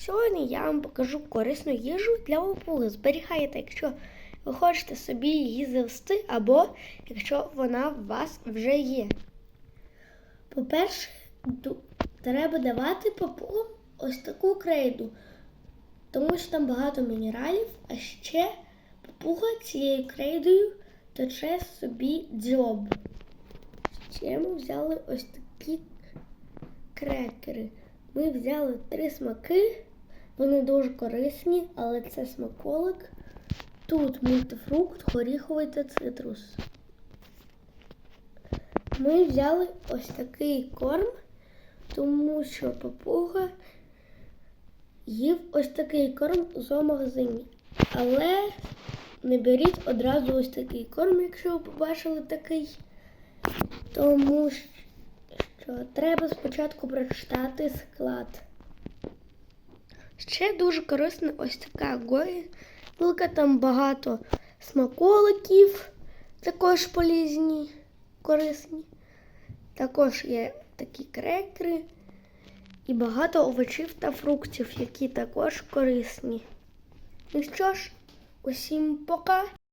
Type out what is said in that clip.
Сьогодні я вам покажу корисну їжу для папуги. Зберігайте, якщо ви хочете собі її завести, або якщо вона у вас вже є. По-перше, треба давати папугам ось таку крейду, тому що там багато мінералів, а ще папуга цією крейдою точе собі дзьоб. Ще ми взяли ось такі крекери. Ми взяли три смаки, вони дуже корисні, але це смаколик. Тут мультифрукт, горіховий та цитрус. Ми взяли ось такий корм, тому що папуга їв ось такий корм у зоомагазині. Але не беріть одразу ось такий корм, якщо ви побачили такий. Тому що треба спочатку прочитати склад. Ще дуже корисна ось така горілка, там багато смаколиків, також полізні, корисні. Також є такі крекери і багато овочів та фруктів, які також корисні. Ну що ж, усім пока!